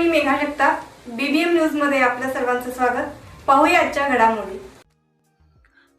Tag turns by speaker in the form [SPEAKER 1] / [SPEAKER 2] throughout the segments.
[SPEAKER 1] Neha Jagtap. BBM न्यूजमध्ये आपल्या सर्वांचं स्वागत. पाहूया आजच्या घडामोडी.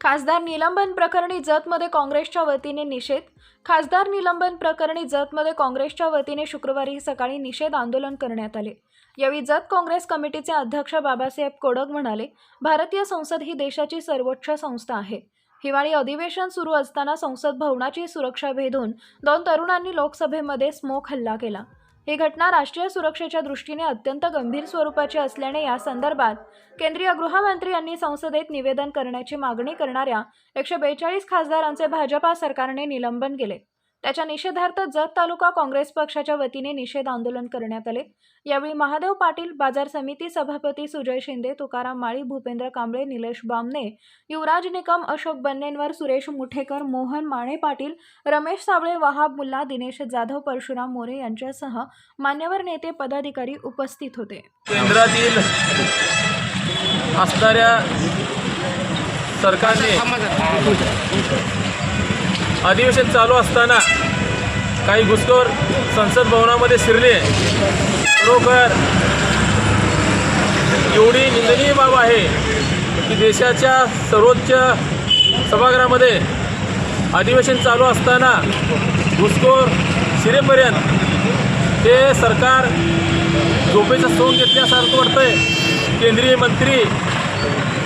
[SPEAKER 2] खासदार निलंबन प्रकरणी जतमध्ये काँग्रेसच्या वतीने निषेध. खासदार निलंबन प्रकरणी जतमध्ये काँग्रेसच्या वतीने शुक्रवारी सकाळी निषेध आंदोलन करण्यात आले. यावेळी जत काँग्रेस कमिटीचे अध्यक्ष बाबासाहेब कोडक म्हणाले भारतीय संसद ही देशाची सर्वोच्च संस्था आहे. हिवाळी अधिवेशन सुरू असताना संसद भवनाची सुरक्षा भेदून दोन तरुणांनी लोकसभेमध्ये स्मोक हल्ला केला. ही घटना राष्ट्रीय सुरक्षेच्या दृष्टीने अत्यंत गंभीर स्वरूपाची असल्याने या संदर्भात केंद्रीय गृहमंत्री यांनी संसदेत निवेदन करण्याची मागणी करणाऱ्या एकशे बेचाळीस खासदारांचे भाजपा सरकारने निलंबन केले. त्याच्या निषेधार्थ जत तालुका काँग्रेस पक्षाच्या वतीने निषेध आंदोलन करण्यात आले. यावेळी महादेव पाटील बाजार समिती सभापती सुजय शिंदे तुकाराम माळी भूपेंद्र कांबळे निलेश बामणे युवराज निकम अशोक बन्नेंवर सुरेश मुठेकर मोहन माणे पाटील रमेश साबळे वहाब मुल्ला दिनेश जाधव परशुराम मोरे यांच्यासह मान्यवर नेते पदाधिकारी उपस्थित होते.
[SPEAKER 3] केंद्रातील असणाऱ्या सरकारने अधिवेशन चालू असताना काही घुसखोर संसद भवनामध्ये शिरले. खरोखर एवढी निंदनीय बाब आहे की देशाच्या सर्वोच्च सभागृहामध्ये अधिवेशन चालू असताना घुसखोर शिरेपर्यंत ते सरकार झोपेचा सोंग घेतल्यासारखं वाटतंय. केंद्रीय मंत्री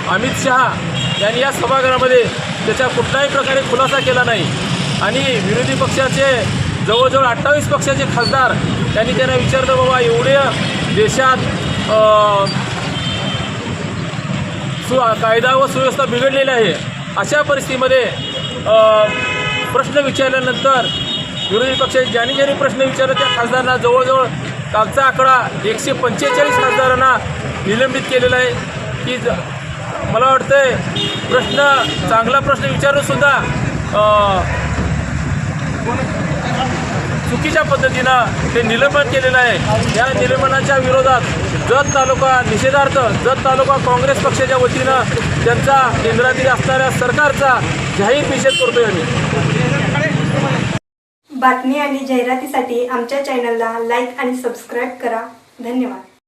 [SPEAKER 3] अमित शहा यांनी या सभागृहामध्ये त्याच्या कुठल्याही प्रकारे खुलासा केला नाही. आणि विरोधी पक्षाचे जवळजवळ अठ्ठावीस पक्षाचे खासदार त्यांनी त्यांना विचारलं बाबा एवढ्या देशात सु कायदा व सुव्यवस्था बिघडलेली आहे. अशा परिस्थितीमध्ये प्रश्न विचारल्यानंतर विरोधी पक्षाचे ज्यांनी ज्यांनी प्रश्न विचारले त्या खासदारांना जवळजवळ कालचा आकडा एकशे पंचेचाळीस खासदारांना निलंबित केलेला आहे. की ज मला वाटतंय प्रश्न चांगला प्रश्न विचारूनसुद्धा चुकीच्या पद्धतीनं ते निलंबन केलेलं आहे. या निलंबनाच्या विरोधात जत तालुका निषेधार्थ जत तालुका काँग्रेस पक्षाच्या वतीनं त्यांचा केंद्रातील असणाऱ्या सरकारचा जाहीर निषेध करतोय आम्ही.
[SPEAKER 1] बातमी आणि जाहिरातीसाठी आमच्या चॅनलला लाईक आणि सबस्क्राईब करा. धन्यवाद.